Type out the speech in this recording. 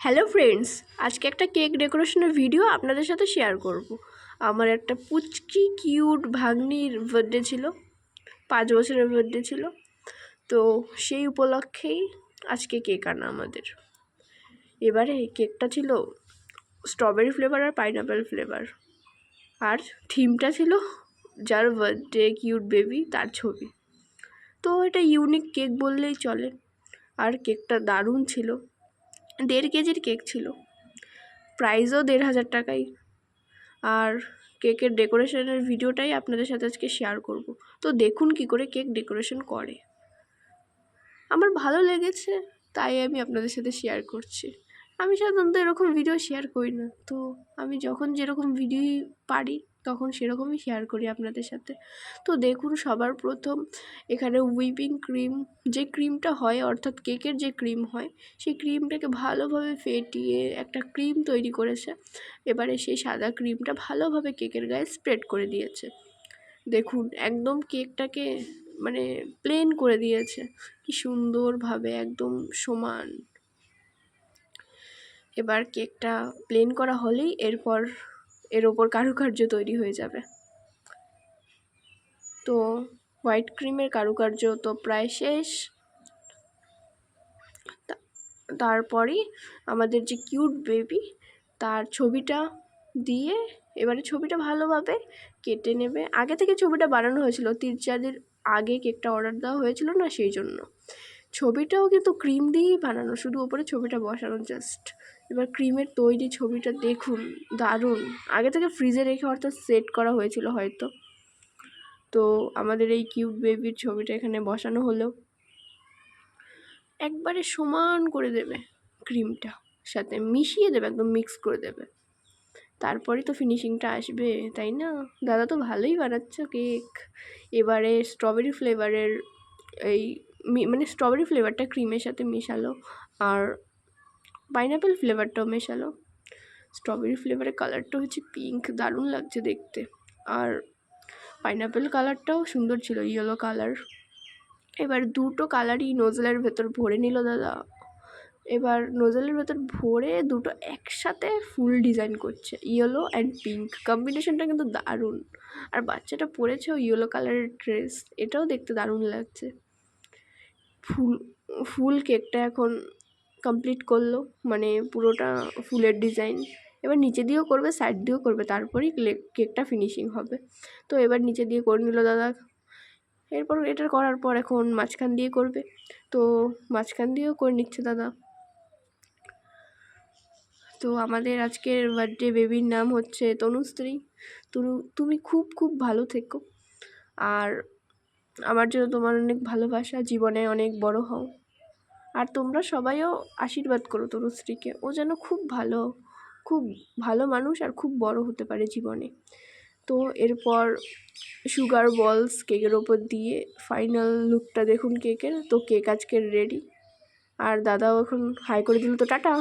Hello friends, আজকে একটা cake ডেকোরেশনের ভিডিও আপনাদের সাথে শেয়ার করব। আমার একটা পুচকি কিউট ভাগ্নির বার্থডে ছিল, পাঁচ বছরের বার্থডে ছিল। তো সেই উপলক্ষেই আজকে কেক আনা আমাদের। এবারে কেকটা ছিল স্ট্রবেরি ফ্লেভার আর পাইনাপেল ফ্লেভার আর থিমটা ছিল যার বার্থডে কিউট বেবি তার ছবি। তো এটা ইউনিক কেক বললেই চলে। আর কেকটা দারুণ ছিল। দেড় কেজির কেক ছিল। প্রাইসও দেড় হাজার টাকাই। আর কেকের ডেকোরেশনের ভিডিওটাই আপনাদের সাথে আজকে শেয়ার করব। তো দেখুন কি করে কেক ডেকোরেশন করে। আমার ভালো লেগেছে, তাই আমি আপনাদের সাথে শেয়ার করছি। আমি সাধারণত এরকম ভিডিও শেয়ার করি না। তো আমি যখন যেরকম ভিডিও পারি তখন সেরকমই শেয়ার করি আপনাদের সাথে। তো দেখুন, সবার প্রথম এখানে উইপিং ক্রিম যে ক্রিমটা হয়, অর্থাৎ কেকের যে ক্রিম হয়, সেই ক্রিমটাকে ভালোভাবে ফেটিয়ে একটা ক্রিম তৈরি করেছে। এবারে সেই সাদা ক্রিমটা ভালোভাবে কেকের গায়ে স্প্রেড করে দিয়েছে। দেখুন, একদম কেকটাকে মানে প্লেন করে দিয়েছে। কি সুন্দরভাবে একদম সমান। এবার কেকটা প্লেন করা হলেই এরপর এর ওপর কারুকার্য তৈরি হয়ে যাবে। তো হোয়াইট ক্রিমের কারুকার্য তো প্রায় শেষ। তারপরেই আমাদের যে কিউট বেবি, তার ছবিটা দিয়ে এবারে ছবিটা ভালোভাবে কেটে নেবে। আগে থেকে ছবিটা বানানো হয়েছিল, তিন চার দিন আগে কেকটা অর্ডার দেওয়া হয়েছিল না সেই জন্য। ছবিটাও কিন্তু ক্রিম দিয়েই বানানো, শুধু ওপরে ছবিটা বসানো জাস্ট এবার ক্রিমের তৈরি ছবিটা দেখুন, দারুণ। আগে থেকে ফ্রিজে রেখে অর্থাৎ সেট করা হয়েছিল হয়তো। তো আমাদের এই কিউট বেবির ছবিটা এখানে বসানো হলো। একবারে সমান করে দেবে ক্রিমটা, সাথে মিশিয়ে দেবে, একদম মিক্স করে দেবে। তারপরে তো ফিনিশিংটা আসবে, তাই না? দাদা তো ভালোই বানাচ্ছে কেক এবারে স্ট্রবেরি ফ্লেভারের এই মানে স্ট্রবেরি ফ্লেভারটা ক্রিমের সাথে মেশালো আর পাইনাপেল ফ্লেভারটাও মেশালো। স্ট্রবেরি ফ্লেভারের কালারটা হচ্ছে পিঙ্ক দারুণ লাগছে দেখতে। আর পাইনাপেল কালারটাও সুন্দর ছিল ইয়েলো কালার এবার দুটো কালারই নোজেলের ভেতর ভরে নিল দাদা। এবার নোজেলের ভেতর ভরে দুটো একসাথে ফুল ডিজাইন করছে ইয়েলো অ্যান্ড পিঙ্ক কম্বিনেশনটা কিন্তু দারুণ। আর বাচ্চাটা পরেছেও ইয়েলো কালারের ড্রেস এটাও দেখতে দারুণ লাগছে। ফুল ফুল কেকটা এখন কমপ্লিট করল মানে পুরোটা ফুলের ডিজাইন এবার নিচে দিয়েও করবে সাইড দিয়েও করবে, তারপরেই কেকটা ফিনিশিং হবে। তো এবার নিচে দিয়ে করে নিল দাদা। এরপর এটা করার পর এখন মাঝখান দিয়ে করবে। তো মাঝখান দিয়েও করে নিচ্ছে দাদা। তো আমাদের আজকের বার্থডে বেবির নাম হচ্ছে তনুশ্রী। তনু, তুমি খুব খুব ভালো থেকো। আর আমার জন্য তোমার অনেক ভালোবাসা, জীবনে অনেক বড় হও। আর তোমরা সবাইও আশীর্বাদ করো তনুশ্রীকে। ও যেন খুব ভালো খুব ভালো মানুষ আর খুব বড় হতে পারে জীবনে। তো এরপর সুগার বলস কেকের ওপর দিয়ে ফাইনাল লুকটা দেখুন কেকের। তো কেক আজকের রেডি আর দাদাও এখন হাই করে দিল। তো টাটা!